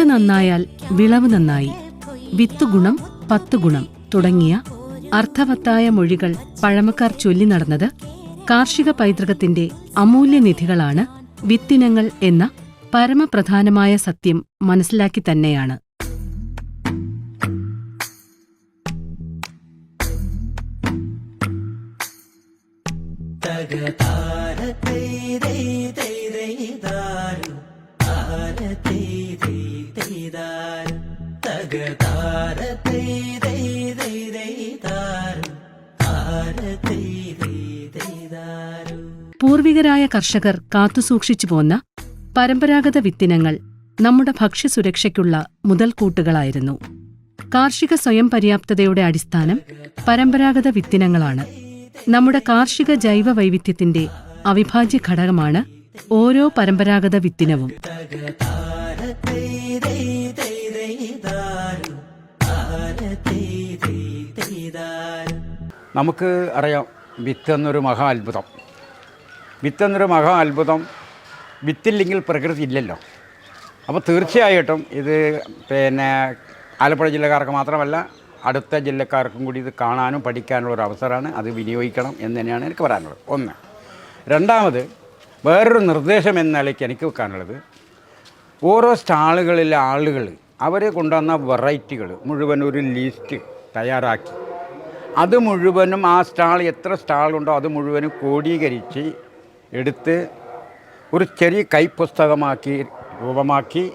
വിത്ത് നന്നായാൽ വിളവ് നന്നായി. വിത്ത് ഗുണം പത്ത് ഗുണം. തുടങ്ങിയ അർത്ഥവത്തായ മൊഴികൾ പഴമക്കാർ ചൊല്ലി നടന്നത് കാർഷിക പൈതൃകത്തിന്റെ അമൂല്യനിധികളാണ് വിത്തിനങ്ങൾ എന്ന പരമപ്രധാനമായ സത്യം മനസ്സിലാക്കി തന്നെയാണ്. പൂർവികരായ കർഷകർ കാത്തുസൂക്ഷിച്ചു പോന്ന പരമ്പരാഗത വിത്തിനങ്ങൾ നമ്മുടെ ഭക്ഷ്യസുരക്ഷയ്ക്കുള്ള മുതൽക്കൂട്ടുകളായിരുന്നു. കാർഷിക സ്വയം പര്യാപ്തതയുടെ അടിസ്ഥാനം പരമ്പരാഗത വിത്തിനങ്ങളാണ്. നമ്മുടെ കാർഷിക ജൈവ വൈവിധ്യത്തിന്റെ അവിഭാജ്യ ഘടകമാണ് ഓരോ പരമ്പരാഗത വിത്തിനവും. നമുക്ക് അറിയാം വിത്ത് എന്നൊരു മഹാ അത്ഭുതം. വിത്ത് എന്നൊരു മഹാ അത്ഭുതം വിത്തില്ലെങ്കിൽ പ്രകൃതി ഇല്ലല്ലോ. അപ്പോൾ തീർച്ചയായിട്ടും ഇത് പിന്നെ ആലപ്പുഴ ജില്ലക്കാർക്ക് മാത്രമല്ല അടുത്ത ജില്ലക്കാർക്കും കൂടി ഇത് കാണാനും പഠിക്കാനുള്ള ഒരു അവസരമാണ് അത് വിനിയോഗിക്കണം എന്ന് തന്നെയാണ് എനിക്ക് പറയാനുള്ളത്. ഒന്ന്. രണ്ടാമത് വേറൊരു നിർദ്ദേശം എന്ന നിലയ്ക്ക് എനിക്ക് വെക്കാനുള്ളത് ഓരോ സ്റ്റാളുകളിലെ ആളുകൾ അവർ കൊണ്ടുവന്ന വെറൈറ്റികൾ മുഴുവൻ ഒരു ലിസ്റ്റ് തയ്യാറാക്കി അത് മുഴുവനും ആ സ്റ്റാൾ എത്ര സ്റ്റാളുണ്ടോ അത് മുഴുവനും കോടീകരിച്ച് എടുത്ത് ഒരു ചെറിയ കൈപ്പുസ്തകമാക്കി രൂപമാക്കി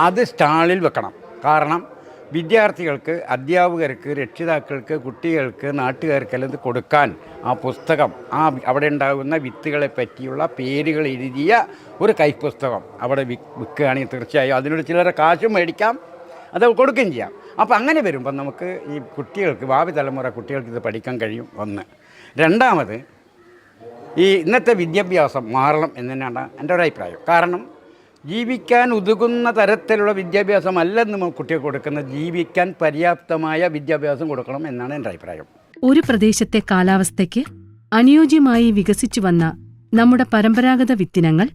അത് സ്റ്റാളിൽ വെക്കണം. കാരണം വിദ്യാർത്ഥികൾക്ക് അധ്യാപകർക്ക് രക്ഷിതാക്കൾക്ക് കുട്ടികൾക്ക് നാട്ടുകാർക്കെല്ലാം ഇത് കൊടുക്കാൻ ആ പുസ്തകം ആ അവിടെ ഉണ്ടാകുന്ന വിത്തുകളെ പറ്റിയുള്ള പേരുകൾ എഴുതിയ ഒരു കൈപ്പുസ്തകം അവിടെ വിൽക്കുകയാണെങ്കിൽ തീർച്ചയായും അതിനോട് ചിലരെ കാശും മേടിക്കാം അത് കൊടുക്കുകയും ചെയ്യാം. അപ്പോൾ അങ്ങനെ വരുമ്പോൾ നമുക്ക് ഈ കുട്ടികൾക്ക് ഭാവി തലമുറ കുട്ടികൾക്ക് ഇത് പഠിക്കാൻ കഴിയും ഒന്ന്. രണ്ടാമത് ഈ ഇന്നത്തെ വിദ്യാഭ്യാസം മാറണം എന്ന് തന്നെയാണ് എന്റെ ഒരു അഭിപ്രായം കാരണം ജീവിക്കാൻ ഉതുകുന്ന തരത്തിലുള്ള വിദ്യാഭ്യാസം അല്ലെന്ന് കുട്ടികൾക്ക് കൊടുക്കുന്ന ജീവിക്കാൻ പര്യാപ്തമായ വിദ്യാഭ്യാസം കൊടുക്കണം എന്നാണ് എന്റെ അഭിപ്രായം. ഒരു പ്രദേശത്തെ കാലാവസ്ഥയ്ക്ക് അനുയോജ്യമായി വികസിച്ചു വന്ന നമ്മുടെ പരമ്പരാഗത വിത്തിനങ്ങൾ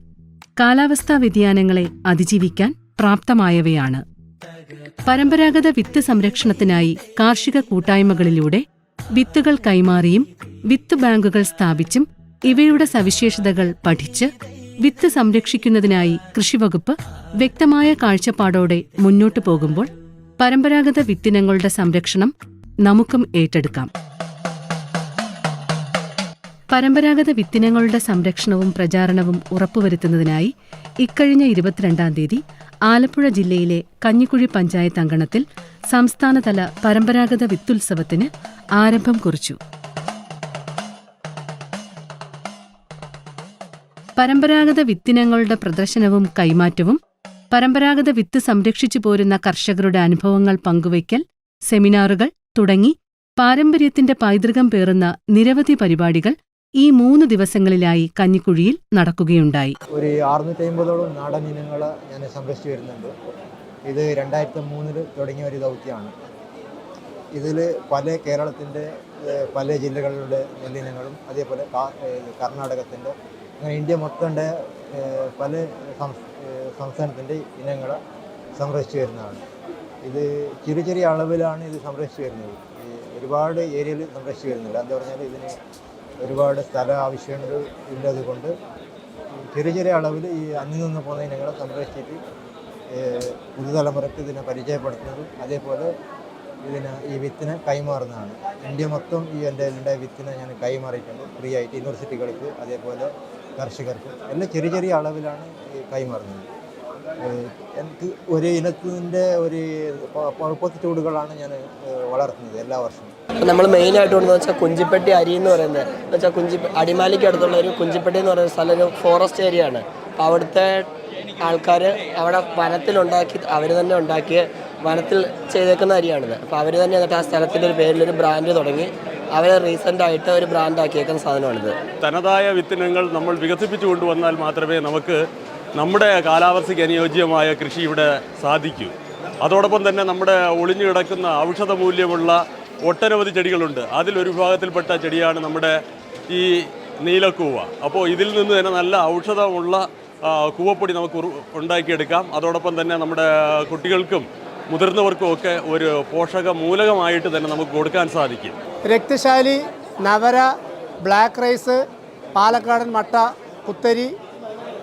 കാലാവസ്ഥാ വ്യതിയാനങ്ങളെ അതിജീവിക്കാൻ പ്രാപ്തമായവയാണ്. പരമ്പരാഗത വിത്ത് സംരക്ഷണത്തിനായി കാർഷിക കൂട്ടായ്മകളിലൂടെ വിത്തുകൾ കൈമാറിയും വിത്ത് ബാങ്കുകൾ സ്ഥാപിച്ചും ഇവയുടെ സവിശേഷതകൾ പഠിച്ച് വിത്ത് സംരക്ഷിക്കുന്നതിനായി കൃഷിവകുപ്പ് വ്യക്തമായ കാഴ്ചപ്പാടോടെ മുന്നോട്ടു പോകുമ്പോൾ പരമ്പരാഗത വിത്തിനങ്ങളുടെ സംരക്ഷണം നമുക്കും ഏറ്റെടുക്കാം. പരമ്പരാഗത വിത്തിനങ്ങളുടെ സംരക്ഷണവും പ്രചാരണവും ഉറപ്പുവരുത്തുന്നതിനായി ഇക്കഴിഞ്ഞ ഇരുപത്തിരണ്ടാം തീയതി ആലപ്പുഴ ജില്ലയിലെ കഞ്ഞിക്കുഴി പഞ്ചായത്ത് അങ്കണത്തിൽ സംസ്ഥാനതല പരമ്പരാഗത വിത്തുത്സവത്തിന് ആരംഭം കുറിച്ചു. പരമ്പരാഗത വിത്തിനങ്ങളുടെ പ്രദർശനവും കൈമാറ്റവും പരമ്പരാഗത വിത്ത് സംരക്ഷിച്ചു പോരുന്ന കർഷകരുടെ അനുഭവങ്ങൾ പങ്കുവയ്ക്കൽ സെമിനാറുകൾ തുടങ്ങി പാരമ്പര്യത്തിന്റെ പൈതൃകം പേറുന്ന നിരവധി പരിപാടികൾ ഈ മൂന്ന് ദിവസങ്ങളിലായി കഞ്ഞിക്കുഴിയിൽ നടക്കുകയുണ്ടായി. ഒരു അറുന്നൂറ്റി അമ്പതോളം നാടൻ ഇനങ്ങൾ ഞാൻ സംരക്ഷിച്ചു വരുന്നുണ്ട്. ഇത് രണ്ടായിരത്തി മൂന്നിൽ തുടങ്ങിയ ഒരു ദൗത്യമാണ്. ഇതിൽ പല കേരളത്തിന്റെ പല ജില്ലകളിലെ നെല്ലിനങ്ങളും അതേപോലെ കർണാടകത്തിന്റെ അങ്ങനെ ഇന്ത്യ മൊത്തന്റെ പല സംസ്ഥാനത്തിന്റെ ഇനങ്ങൾ സംരക്ഷിച്ചു വരുന്നതാണ്. ഇത് ചെറിയ ചെറിയ അളവിലാണ് ഇത് സംരക്ഷിച്ചു വരുന്നത്. ഒരുപാട് ഏരിയയിൽ സംരക്ഷിച്ചു വരുന്നില്ല. എന്താ പറഞ്ഞാൽ ഇതിന് ഒരുപാട് സ്ഥലം ആവശ്യങ്ങൾ ഇല്ലത് കൊണ്ട് ചെറിയ ചെറിയ അളവിൽ ഈ അന്യം നിന്ന് പോകുന്ന ഇനങ്ങളെ സംരക്ഷിച്ചിട്ട് പുതുതലമുറയ്ക്ക് ഇതിനെ പരിചയപ്പെടുത്തുന്നതും അതേപോലെ ഇതിന് ഈ വിത്തിനെ കൈമാറുന്നതാണ്. ഇന്ത്യ മൊത്തം ഈ എന്റെ എന്റെ വിത്തിനെ ഞാൻ കൈമാറിയിട്ടുണ്ട്. ഫ്രീ ആയിട്ട് യൂണിവേഴ്സിറ്റികൾക്ക് അതേപോലെ കർഷകർക്ക് എല്ലാം ചെറിയ ചെറിയ അളവിലാണ് ഈ കൈമാറുന്നത്. എനിക്ക് ഒരു ഇനത്തിന്റെ ഒരു മുപ്പത്തി ചൂടുകളാണ് ഞാൻ വളർത്തുന്നത് എല്ലാ വർഷവും. നമ്മൾ മെയിനായിട്ട് കൊണ്ടെന്ന് വെച്ചാൽ കുഞ്ചിപ്പെട്ടി അരി എന്ന് പറയുന്നത്. എന്ന് വെച്ചാൽ കുഞ്ചി അടിമാലിക്ക് അടുത്തുള്ള ഒരു കുഞ്ചിപ്പെട്ടി എന്ന് പറയുന്ന സ്ഥലം ഒരു ഫോറസ്റ്റ് ഏരിയ ആണ്. അപ്പോൾ അവിടുത്തെ ആൾക്കാർ അവിടെ വനത്തിലുണ്ടാക്കി അവർ തന്നെ ഉണ്ടാക്കിയ വനത്തിൽ ചെയ്തേക്കുന്ന അരിയാണിത്. അപ്പോൾ അവർ തന്നെ എന്നിട്ട് ആ സ്ഥലത്തിന്റെ ഒരു പേരിലൊരു ബ്രാൻഡ് തുടങ്ങി. അവർ റീസെന്റ് ആയിട്ട് ഒരു ബ്രാൻഡ് ആക്കിയേക്കുന്ന സാധനമാണിത്. തനതായ വിത്തിനങ്ങൾ നമ്മൾ വികസിപ്പിച്ചു കൊണ്ടുവന്നാൽ മാത്രമേ നമുക്ക് നമ്മുടെ കാലാവസ്ഥയ്ക്ക് അനുയോജ്യമായ കൃഷി ഇവിടെ സാധിക്കൂ. അതോടൊപ്പം തന്നെ നമ്മുടെ ഒളിഞ്ഞു കിടക്കുന്ന ഔഷധ മൂല്യമുള്ള ഒട്ടനവധി ചെടികളുണ്ട്. അതിലൊരു വിഭാഗത്തിൽപ്പെട്ട ചെടിയാണ് നമ്മുടെ ഈ നീലക്കൂവ. അപ്പോൾ ഇതിൽ നിന്ന് തന്നെ നല്ല ഔഷധമുള്ള കൂവപ്പൊടി നമുക്ക് ഉണ്ടാക്കിയെടുക്കാം. അതോടൊപ്പം തന്നെ നമ്മുടെ കുട്ടികൾക്കും മുതിർന്നവർക്കും ഒക്കെ ഒരു പോഷക മൂലകമായിട്ട് തന്നെ നമുക്ക് കൊടുക്കാൻ സാധിക്കും. രക്തശാലി നവര ബ്ലാക്ക് റൈസ് പാലക്കാടൻ മട്ട കുത്തരി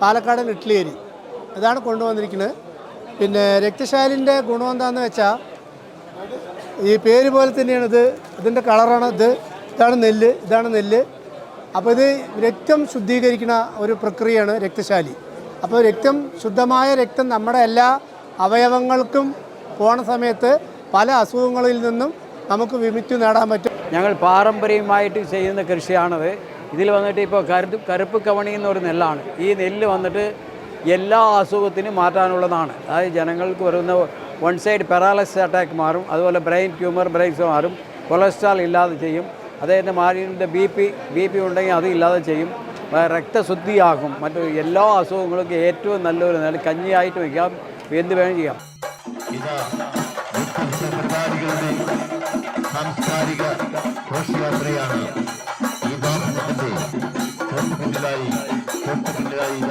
പാലക്കാടൻ ഇഡ്ലിയരി ഇതാണ് കൊണ്ടുവന്നിരിക്കുന്നത്. പിന്നെ രക്തശാലിന്റെ ഗുണം എന്താണെന്ന് വെച്ചാൽ ഈ പേര് പോലെ തന്നെയാണ് ഇത്. ഇതിന്റെ കളറാണ് ഇത്. ഇതാണ് നെല്ല് ഇതാണ് നെല്ല്. അപ്പോൾ ഇത് രക്തം ശുദ്ധീകരിക്കുന്ന ഒരു പ്രക്രിയയാണ് രക്തശാലി. അപ്പോൾ രക്തം ശുദ്ധമായ രക്തം നമ്മുടെ എല്ലാ അവയവങ്ങൾക്കും പോണ സമയത്ത് പല അസുഖങ്ങളിൽ നിന്നും നമുക്ക് വിമിറ്റ് നേടാൻ പറ്റും. ഞങ്ങൾ പാരമ്പര്യമായിട്ട് ചെയ്യുന്ന കൃഷിയാണത്. ഇതിൽ വന്നിട്ട് ഇപ്പോൾ കരുപ്പ് കറുപ്പ് കവണി എന്നൊരു നെല്ലാണ്. ഈ നെല്ല് വന്നിട്ട് എല്ലാ അസുഖത്തിനും മാറ്റാനുള്ളതാണ്. അതായത് ജനങ്ങൾക്ക് വരുന്ന വൺ സൈഡ് പെറാലസിസ് അറ്റാക്ക് മാറും. അതുപോലെ ബ്രെയിൻ ട്യൂമർ ബ്രെയിൻസ് മാറും. കൊളസ്ട്രോൾ ഇല്ലാതെ ചെയ്യും. അദ്ദേഹത്തിന്റെ മാരിന്റെ ബി പി ബി പി ഉണ്ടെങ്കിൽ അത് ഇല്ലാതെ ചെയ്യും. രക്തശുദ്ധിയാകും. മറ്റു എല്ലാ അസുഖങ്ങൾക്കും ഏറ്റവും നല്ലൊരു നല്ല കഞ്ഞിയായിട്ട് വയ്ക്കാം. എന്ത് വേണം ചെയ്യാം. സാംസ്കാരിക ഘോഷയാത്രയാണ്. ഈ വാഹനത്തിന്റെ തൊട്ടുപിന്നിലായി തൊട്ടുപിന്നിലായി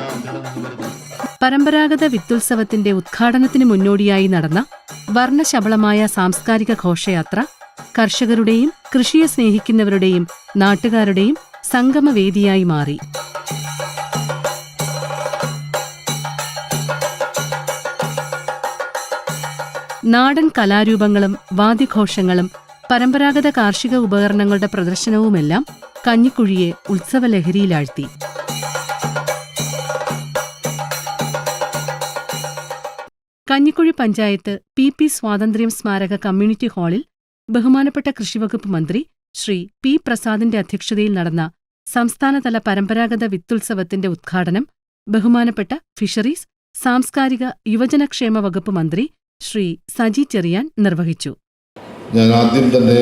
പരമ്പരാഗത വിത്തുത്സവത്തിന്റെ ഉദ്ഘാടനത്തിന് മുന്നോടിയായി നടന്ന വർണശബളമായ സാംസ്കാരിക ഘോഷയാത്ര കർഷകരുടെയും കൃഷിയെ സ്നേഹിക്കുന്നവരുടെയും നാട്ടുകാരുടെയും സംഗമവേദിയായി മാറി. നാടൻ കലാരൂപങ്ങളും വാദ്യഘോഷങ്ങളും പരമ്പരാഗത കാർഷിക ഉപകരണങ്ങളുടെ പ്രദർശനവുമെല്ലാം കഞ്ഞിക്കുഴിയെ ഉത്സവലഹരിയിലാഴ്ത്തി. കഞ്ഞിക്കുഴി പഞ്ചായത്ത് പി പി സ്വാതന്ത്ര്യം സ്മാരക കമ്മ്യൂണിറ്റി ഹാളിൽ ബഹുമാനപ്പെട്ട കൃഷിവകുപ്പ് മന്ത്രി ശ്രീ പി പ്രസാദിന്റെ അധ്യക്ഷതയിൽ നടന്ന സംസ്ഥാനതല പരമ്പരാഗത വിത്തുത്സവത്തിന്റെ ഉദ്ഘാടനം ബഹുമാനപ്പെട്ട ഫിഷറീസ് സാംസ്കാരിക യുവജനക്ഷേമ വകുപ്പ് മന്ത്രി ശ്രീ സജി ചെറിയാൻ നിർവഹിച്ചു. ഞാൻ ആദ്യം തന്നെ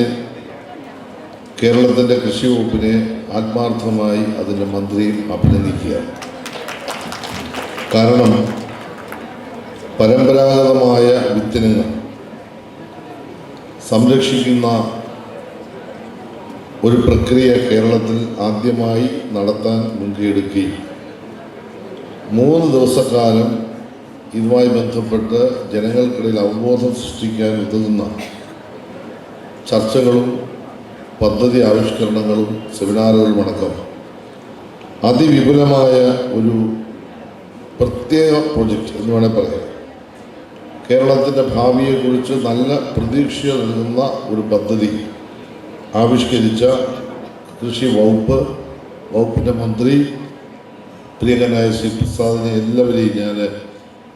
കേരളത്തിന്റെ കൃഷി വകുപ്പിനെ ആത്മാർത്ഥമായി അതിന്റെ മന്ത്രിയും അഭിനന്ദിക്കുക കാരണം പരമ്പരാഗതമായ വിത്തിനങ്ങൾ സംരക്ഷിക്കുന്ന ഒരു പ്രക്രിയ കേരളത്തിൽ ആദ്യമായി നടത്താൻ മുൻകൈയെടുക്കുകയും മൂന്ന് ദിവസക്കാലം ഇതുമായി ബന്ധപ്പെട്ട് ജനങ്ങൾക്കിടയിൽ അവബോധം സൃഷ്ടിക്കാൻ ഉതകുന്ന ചർച്ചകളും പദ്ധതി ആവിഷ്കരണങ്ങളും സെമിനാറുകളും അടക്കം അതിവിപുലമായ ഒരു പ്രത്യേക പ്രൊജക്റ്റ് എന്ന് വേണേൽ പറയാം. കേരളത്തിന്റെ ഭാവിയെക്കുറിച്ച് നല്ല പ്രതീക്ഷ നൽകുന്ന ഒരു പദ്ധതി ആവിഷ്കരിച്ച കൃഷി വകുപ്പ് വകുപ്പിന്റെ മന്ത്രി പ്രിയങ്കനായ ശ്രീ പ്രസാദിനെ എല്ലാവരെയും ഞാൻ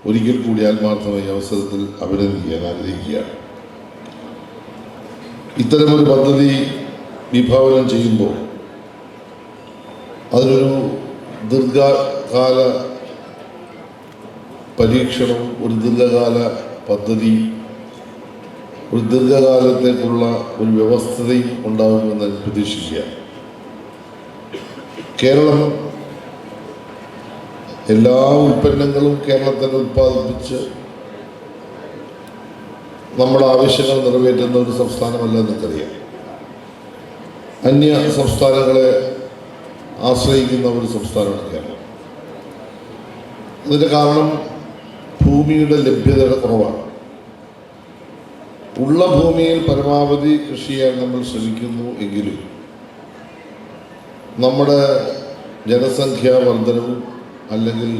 ഒരിക്കൽ കൂടി ആത്മാർത്ഥമായി അവസരത്തിൽ അഭിനന്ദിക്കാൻ ആഗ്രഹിക്കുകയാണ്. ഇത്തരമൊരു പദ്ധതി വിഭാവനം ചെയ്യുമ്പോൾ അതിനൊരു ദീർഘകാല പരീക്ഷണം ഒരു ദീർഘകാല പദ്ധതി ഒരു ദീർഘകാലത്തേക്കുള്ള ഒരു വ്യവസ്ഥതയും ഉണ്ടാകുമെന്ന് പ്രതീക്ഷിക്കുക. കേരളം എല്ലാ ഉൽപ്പന്നങ്ങളും കേരളത്തിൽ ഉൽപ്പാദിപ്പിച്ച് നമ്മുടെ ആവശ്യങ്ങൾ നിറവേറ്റുന്ന ഒരു സംസ്ഥാനമല്ല എന്നറിയാം അന്യ സംസ്ഥാനങ്ങളെ ആശ്രയിക്കുന്ന ഒരു സംസ്ഥാനമാണ് കേരളം. അതിന്റെ കാരണം ഭൂമിയുടെ ലഭ്യതയുടെ കുറവാണ്. ഉള്ള ഭൂമിയിൽ പരമാവധി കൃഷി ചെയ്യാൻ നമ്മൾ ശ്രമിക്കുന്നു എങ്കിലും നമ്മുടെ ജനസംഖ്യാ വർധനവും അല്ലെങ്കിൽ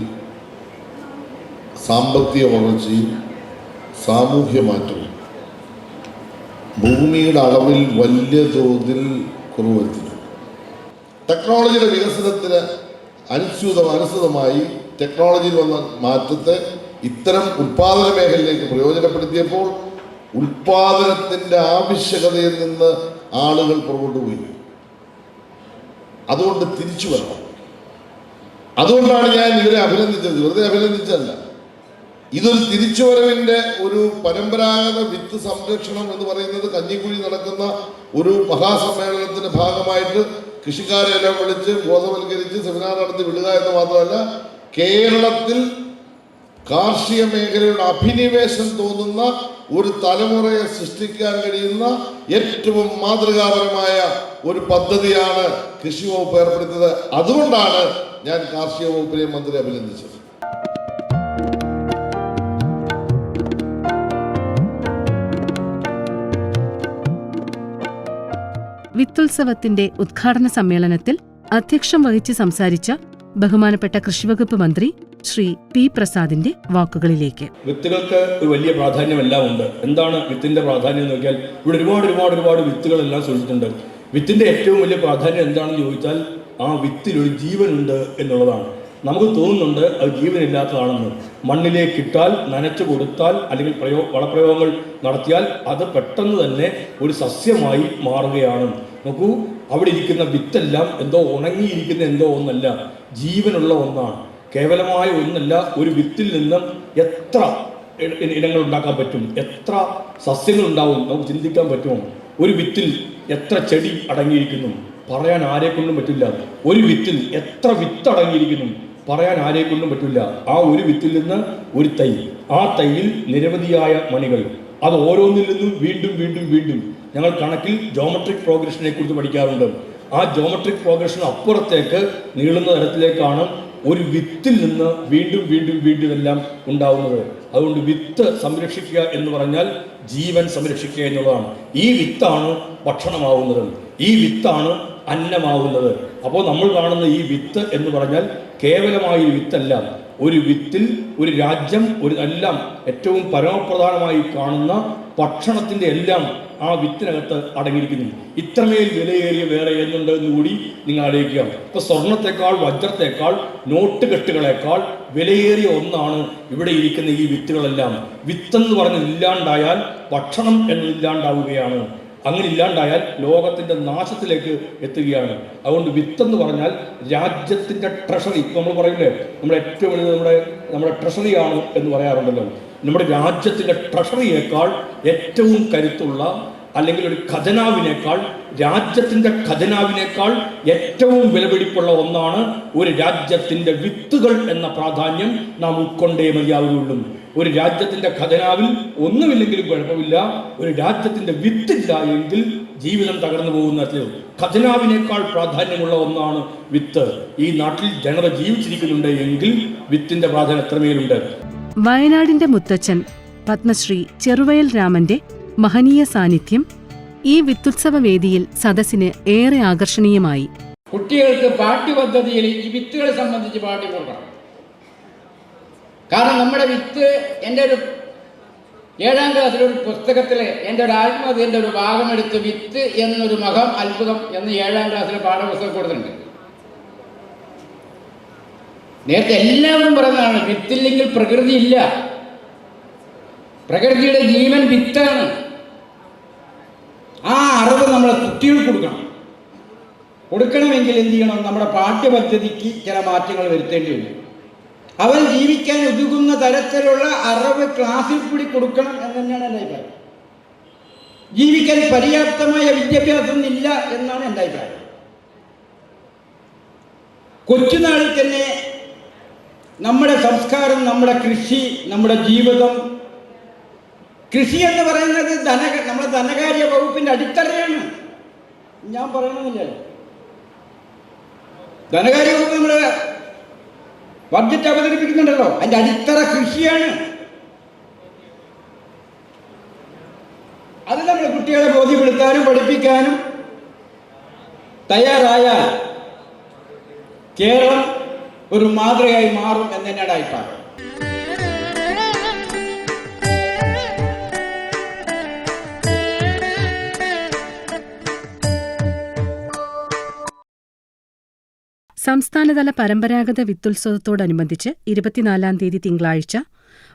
സാമ്പത്തിക വളർച്ചയും സാമൂഹ്യ മാറ്റവും ഭൂമിയുടെ അളവിൽ വലിയ തോതിൽ കുറവ് ടെക്നോളജിയുടെ വികസനത്തിന് അനുസ്യൂതം അനുസൃതമായി ടെക്നോളജിയിൽ വന്ന മാറ്റത്തെ ഇത്തരം ഉൽപാദന മേഖലയിലേക്ക് പ്രയോജനപ്പെടുത്തിയപ്പോൾ ഉൽപാദനത്തിന്റെ ആവശ്യകതയിൽ നിന്ന് ആളുകൾ പുറകോട്ട് പോയി. അതുകൊണ്ട് തിരിച്ചു വരണം അതുകൊണ്ടാണ് ഞാൻ ഇവരെ അഭിനന്ദിച്ചത്. വെറുതെ അഭിനന്ദിച്ചതല്ല. ഇതൊരു തിരിച്ചുവരവിന്റെ ഒരു പരമ്പരാഗത വിത്ത് സംരക്ഷണം എന്ന് പറയുന്നത് കഞ്ഞിക്കുഴി നടക്കുന്ന ഒരു മഹാസമ്മേളനത്തിന്റെ ഭാഗമായിട്ട് കൃഷിക്കാരെ എല്ലാം വിളിച്ച് ബോധവൽക്കരിച്ച് സെമിനാർ നടത്തി വിടുക എന്ന് മാത്രമല്ല കേരളത്തിൽ കാർഷിക മേഖലയുടെ അഭിനിവേശം തോന്നുന്ന ഒരു തലമുറയെ സൃഷ്ടിക്കാൻ കഴിയുന്ന ഏറ്റവും മാതൃകാപരമായ ഒരു പദ്ധതിയാണ് കൃഷി വകുപ്പ് ഏർപ്പെടുത്തിയത്. അതുകൊണ്ടാണ് ഞാൻ കാർഷിക വകുപ്പിനെ മന്ത്രി അഭിനന്ദിച്ചത്. വിത്തുത്സവത്തിന്റെ ഉദ്ഘാടന സമ്മേളനത്തിൽ അധ്യക്ഷം വഹിച്ച് സംസാരിച്ച ബഹുമാനപ്പെട്ട കൃഷിവകുപ്പ് മന്ത്രി ശ്രീ പി പ്രസാദിന്റെ വാക്കുകളിലേക്ക്. വിത്തുകൾക്ക് ഒരു വലിയ പ്രാധാന്യമെല്ലാം ഉണ്ട്. എന്താണ് വിത്തിന്റെ പ്രാധാന്യം എന്ന് നോക്കിയാൽ ഇവിടെ ഒരുപാട് ഒരുപാട് ഒരുപാട് വിത്തുകളെല്ലാം സൂക്ഷിച്ചിട്ടുണ്ട്. വിത്തിന്റെ ഏറ്റവും വലിയ പ്രാധാന്യം എന്താണെന്ന് ചോദിച്ചാൽ ആ വിത്തിൽ വിത്തിലൊരു ജീവനുണ്ട് എന്നുള്ളതാണ്. നമുക്ക് തോന്നുന്നുണ്ട് അത് ജീവനില്ലാത്തതാണെന്ന്. മണ്ണിലേക്ക് ഇട്ടാൽ നനച്ചു കൊടുത്താൽ അല്ലെങ്കിൽ പ്രയോ വളപ്രയോഗങ്ങൾ നടത്തിയാൽ അത് പെട്ടെന്ന് തന്നെ ഒരു സസ്യമായി മാറുകയാണ്. നോക്കൂ അവിടെ ഇരിക്കുന്ന വിത്തെല്ലാം എന്തോ ഉണങ്ങിയിരിക്കുന്ന എന്തോ ഒന്നല്ല. ജീവനുള്ള ഒന്നാണ്. കേവലമായ ഒന്നല്ല ഒരു വിത്തിൽ നിന്നും എത്ര ഇനങ്ങൾ ഉണ്ടാക്കാൻ പറ്റും? എത്ര സസ്യങ്ങൾ ഉണ്ടാവും? നമുക്ക് ചിന്തിക്കാൻ പറ്റുമോ? ഒരു വിത്തിൽ എത്ര ചെടി അടങ്ങിയിരിക്കുന്നു? പറയാൻ ആരെ കൊണ്ടും പറ്റില്ല. ഒരു വിത്തിൽ എത്ര വിത്ത് അടങ്ങിയിരിക്കുന്നു? പറയാൻ ആരെ കൊണ്ടും പറ്റില്ല. ആ ഒരു വിത്തിൽ നിന്ന് ഒരു തൈ. ആ തൈയിൽ നിരവധിയായ മണികൾ. അത് ഓരോന്നിൽ നിന്നും വീണ്ടും വീണ്ടും വീണ്ടും. ഞങ്ങൾ കണക്കിൽ ജോമട്രിക് പ്രോഗ്രഷനെ കുറിച്ച് പഠിക്കാറുണ്ട്. ആ ജോമട്രിക് പ്രോഗ്രഷൻ അപ്പുറത്തേക്ക് നീളുന്ന തരത്തിലേക്കാണ് ഒരു വിത്തിൽ നിന്ന് വീണ്ടും വീണ്ടും വീണ്ടും എല്ലാം ഉണ്ടാവുന്നത്. അതുകൊണ്ട് വിത്ത് സംരക്ഷിക്കുക എന്ന് പറഞ്ഞാൽ ജീവൻ സംരക്ഷിക്കുക എന്നുള്ളതാണ്. ഈ വിത്താണ് ഭക്ഷണമാവുന്നത്. ഈ വിത്താണ് അന്നമാവുന്നത്. അപ്പോൾ നമ്മൾ കാണുന്ന ഈ വിത്ത് എന്ന് പറഞ്ഞാൽ കേവലമായ ഒരു വിത്തല്ല. ഒരു വിത്തിൽ ഒരു രാജ്യം ഒരു എല്ലാം ഏറ്റവും പരമപ്രധാനമായി കാണുന്ന ഭക്ഷണത്തിന്റെ എല്ലാം ആ വിത്തിനകത്ത് അടങ്ങിയിരിക്കുന്നു. ഇത്രമേൽ വിലയേറിയ വേറെ എന്നുണ്ട് എന്ന് കൂടി നിങ്ങൾ ആലോചിക്കുക. ഇപ്പൊ സ്വർണത്തെക്കാൾ വജ്രത്തെക്കാൾ നോട്ട് കെട്ടുകളെക്കാൾ വിലയേറിയ ഒന്നാണ് ഇവിടെ ഇരിക്കുന്ന ഈ വിത്തുകളെല്ലാം. വിത്തെന്ന് പറഞ്ഞ് ഇല്ലാണ്ടായാൽ ഭക്ഷണം എന്നില്ലാണ്ടാവുകയാണ് അങ്ങനെ ഇല്ലാണ്ടായാൽ ലോകത്തിന്റെ നാശത്തിലേക്ക് എത്തുകയാണ്. അതുകൊണ്ട് വിത്തെന്ന് പറഞ്ഞാൽ രാജ്യത്തിന്റെ ട്രഷറി ഇപ്പൊ നമ്മൾ പറയില്ലേ നമ്മൾ ഏറ്റവും വലുത് നമ്മുടെ നമ്മുടെ ട്രഷറിയാണ് എന്ന് പറയാറുണ്ടല്ലോ. നമ്മുടെ രാജ്യത്തിന്റെ ട്രഷറിയേക്കാൾ ഏറ്റവും കരുത്തുള്ള അല്ലെങ്കിൽ ഒരു ഖജനാവിനേക്കാൾ രാജ്യത്തിന്റെ ഖജനാവിനേക്കാൾ ഏറ്റവും വിലപിടിപ്പുള്ള ഒന്നാണ് ഒരു രാജ്യത്തിന്റെ വിത്തുകൾ എന്ന പ്രാധാന്യം നാം ഉൾക്കൊണ്ടേ മതിയാവുകയുള്ളൂ. ഒരു രാജ്യത്തിന്റെ ഖജനാവിൽ ഒന്നുമില്ലെങ്കിലും കുഴപ്പമില്ല ഒരു രാജ്യത്തിന്റെ വിത്തില്ല എങ്കിൽ ജീവിതം തകർന്നു പോകുന്ന ഖജനാവിനേക്കാൾ പ്രാധാന്യമുള്ള ഒന്നാണ് വിത്ത്. ഈ നാട്ടിൽ ജനത ജീവിച്ചിരിക്കുന്നുണ്ട് എങ്കിൽ വിത്തിന്റെ പ്രാധാന്യം എത്രമേലുണ്ട് വയനാടിന്റെ മുത്തച്ഛൻ പത്മശ്രീ ചെറുവയൽ രാമന്റെ മഹനീയ സാന്നിധ്യം ഈ വിത്തുത്സവ വേദിയിൽ സദസ്സിന് ഏറെ ആകർഷണീയമായി. കുട്ടികൾക്ക് പാഠ്യപദ്ധതിയിൽ ഈ വിത്തുകളെ സംബന്ധിച്ച് പാഠ്യം കൊടുക്കണം കാരണം നമ്മുടെ വിത്ത് എന്റെ ഒരു ഏഴാം ക്ലാസ്സിലൊരു പുസ്തകത്തിൽ എന്റെ ഒരു ആത്മഹത്യന്റെ ഒരു ഭാഗമെടുത്ത് വിത്ത് എന്നൊരു മകം അത്ഭുതം എന്ന് ഏഴാം ക്ലാസ്സിലെ പാഠപുസ്തകം കൊടുത്തിട്ടുണ്ട്. നേരത്തെ എല്ലാവരും പറയുന്നതാണ് വിത്തില്ലെങ്കിൽ പ്രകൃതി ഇല്ല പ്രകൃതിയുടെ ജീവൻ വിത്താണ്. ആ അറിവ് നമ്മൾ കുട്ടികൾക്ക് കൊടുക്കണം. കൊടുക്കണമെങ്കിൽ എന്ത് ചെയ്യണം? നമ്മുടെ പാഠ്യപദ്ധതിക്ക് ചില മാറ്റങ്ങൾ വരുത്തേണ്ടി വരും. അവൻ ജീവിക്കാൻ ഒതുങ്ങുന്ന തരത്തിലുള്ള അറിവ് ക്ലാസ്സിൽ കൂടി കൊടുക്കണം എന്ന് തന്നെയാണ് എന്റെ അഭിപ്രായം. ജീവിക്കാൻ പര്യാപ്തമായ വിദ്യാഭ്യാസം ഇല്ല എന്നാണ് എന്റെ അഭിപ്രായം. കൊച്ചുനാളിൽ തന്നെ നമ്മുടെ സംസ്കാരം നമ്മുടെ കൃഷി നമ്മുടെ ജീവിതം കൃഷി എന്ന് പറയുന്നത് ധന നമ്മുടെ ധനകാര്യ വകുപ്പിന്റെ അടിത്തറയാണ്. ഞാൻ പറയണമെന്നില്ലല്ലോ ധനകാര്യ വകുപ്പ് നമ്മുടെ ബഡ്ജറ്റ് അവതരിപ്പിക്കുന്നുണ്ടല്ലോ. അതിന്റെ അടിത്തറ കൃഷിയാണ്. അത് നമ്മൾ കുട്ടികളെ ബോധ്യപ്പെടുത്താനും പഠിപ്പിക്കാനും തയ്യാറായാൽ കേരളം ഒരു മാതൃകയായി മാറും എന്ന് തന്നെയാണ് അഭിപ്രായം. സംസ്ഥാനതല പരമ്പരാഗത വിത്തുത്സവത്തോടനുബന്ധിച്ച് ഇരുപത്തിനാലാം തീയതി തിങ്കളാഴ്ച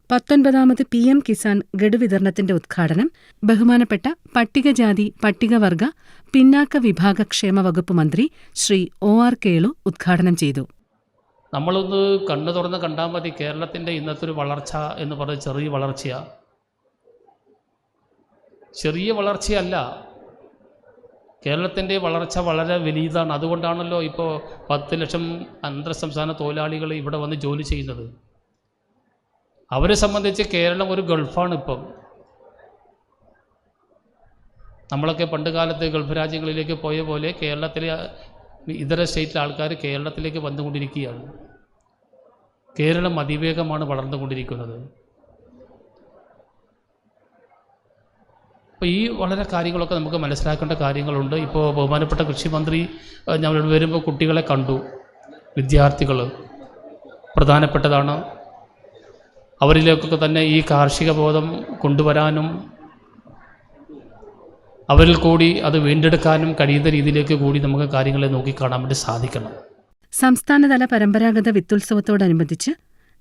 പത്തൊൻപതാമത് പി എം കിസാൻ ഗഡു വിതരണത്തിന്റെ ഉദ്ഘാടനം ബഹുമാനപ്പെട്ട പട്ടികജാതി പട്ടികവർഗ പിന്നാക്ക വിഭാഗ ക്ഷേമ വകുപ്പ് മന്ത്രി ശ്രീ ഒ ആർ കേളു ഉദ്ഘാടനം ചെയ്തു. നമ്മളൊന്ന് കണ്ണു തുറന്ന് കണ്ടാൽ മതി കേരളത്തിന്റെ ഇന്നത്തെ ഒരു വളർച്ച എന്ന് പറഞ്ഞ ചെറിയ വളർച്ചയാണ് ചെറിയ വളർച്ചയല്ല കേരളത്തിന്റെ വളർച്ച വളരെ വലിയതാണ്. അതുകൊണ്ടാണല്ലോ ഇപ്പോൾ പത്ത് ലക്ഷം അന്തർ സംസ്ഥാന തൊഴിലാളികൾ ഇവിടെ വന്ന് ജോലി ചെയ്യുന്നത്. അവരെ സംബന്ധിച്ച് കേരളം ഒരു ഗൾഫാണ് ഇപ്പം. നമ്മളൊക്കെ പണ്ട് കാലത്ത് ഗൾഫ് രാജ്യങ്ങളിലേക്ക് പോയ പോലെ കേരളത്തിലെ ഇതര സ്റ്റേറ്റിലെ ആൾക്കാർ കേരളത്തിലേക്ക് വന്നുകൊണ്ടിരിക്കുകയാണ്. കേരളം അതിവേഗമാണ് വളർന്നുകൊണ്ടിരിക്കുന്നത്. അപ്പോൾ ഈ വളരെ കാര്യങ്ങളൊക്കെ നമുക്ക് മനസ്സിലാക്കേണ്ട കാര്യങ്ങളുണ്ട്. ഇപ്പോൾ ബഹുമാനപ്പെട്ട കൃഷിമന്ത്രി മന്ത്രി ഞങ്ങൾ വരുമ്പോൾ കുട്ടികളെ കണ്ടു. വിദ്യാർത്ഥികൾ പ്രധാനപ്പെട്ടതാണ്. അവരിലേക്കൊക്കെ തന്നെ ഈ കാർഷിക ബോധം കൊണ്ടുവരാനും അവരിൽ കൂടി അത് വീണ്ടെടുക്കാനും കഴിയുന്ന രീതിയിലേക്ക് കൂടി നമുക്ക് കാര്യങ്ങളെ നോക്കിക്കാണാൻ വേണ്ടി സാധിക്കണം. സംസ്ഥാനതല പരമ്പരാഗത വിത്തുത്സവത്തോടനുബന്ധിച്ച്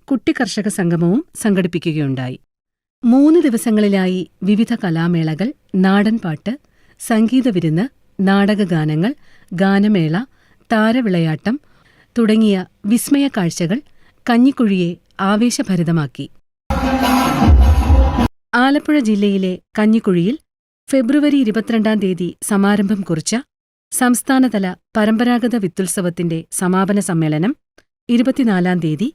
കുട്ടി കർഷക സംഗമവും സംഘടിപ്പിക്കുകയുണ്ടായി. മൂന്ന് ദിവസങ്ങളിലായി വിവിധ കലാമേളകൾ നാടൻപാട്ട് സംഗീത വിരുന്ന് നാടകഗാനങ്ങൾ ഗാനമേള താരവിളയാട്ടം തുടങ്ങിയ വിസ്മയ കാഴ്ചകൾ കഞ്ഞിക്കുഴിയെ ആവേശഭരിതമാക്കി. ആലപ്പുഴ ജില്ലയിലെ കഞ്ഞിക്കുഴിയിൽ ഫെബ്രുവരി ഇരുപത്തിരണ്ടാം തീയതി സമാരംഭം കുറിച്ച സംസ്ഥാനതല പരമ്പരാഗത വിത്തുത്സവത്തിന്റെ സമാപന സമ്മേളനം ഇരുപത്തിനാലാം തീയതി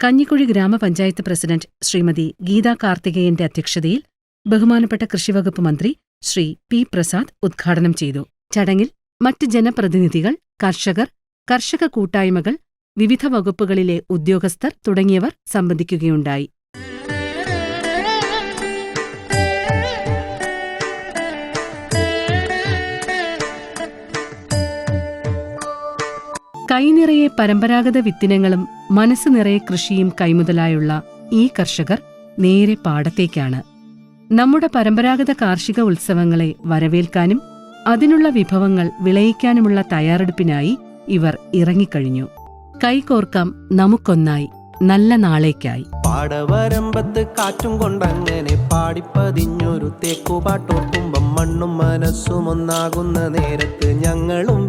കഞ്ഞിക്കുഴി ഗ്രാമപഞ്ചായത്ത് പ്രസിഡന്റ് ശ്രീമതി ഗീതാ കാർത്തികേയന്റെ അധ്യക്ഷതയിൽ ബഹുമാനപ്പെട്ട കൃഷിവകുപ്പ് മന്ത്രി ശ്രീ പി പ്രസാദ് ഉദ്ഘാടനം ചെയ്തു. ചടങ്ങിൽ മറ്റ് ജനപ്രതിനിധികൾ കർഷകർ കർഷക കൂട്ടായ്മകൾ വിവിധ വകുപ്പുകളിലെ ഉദ്യോഗസ്ഥർ തുടങ്ങിയവർ സംബന്ധിക്കുകയുണ്ടായി. കൈനിറയെ പരമ്പരാഗത വിത്തിനങ്ങളും മനസ്സ് നിറയെ കൃഷിയും കൈമുതലായുള്ള ഈ കർഷകർ നേരെ പാടത്തേക്കാണ്. നമ്മുടെ പരമ്പരാഗത കാർഷിക ഉത്സവങ്ങളെ വരവേൽക്കാനും അതിനുള്ള വിഭവങ്ങൾ വിളയിക്കാനുമുള്ള തയ്യാറെടുപ്പിനായി ഇവർ ഇറങ്ങിക്കഴിഞ്ഞു. കൈകോർക്കാം നമുക്കൊന്നായി നല്ല നാളേക്കായി. പാടവരമ്പത്ത് കാറ്റും കൊണ്ടങ്ങനെ പാടിപ്പതിഞ്ഞൊരു തേക്കുപാട്ടോർക്കുമ്പം മണ്ണും മനസ്സും ഒന്നാകുന്ന നേരത്ത് ഞങ്ങളും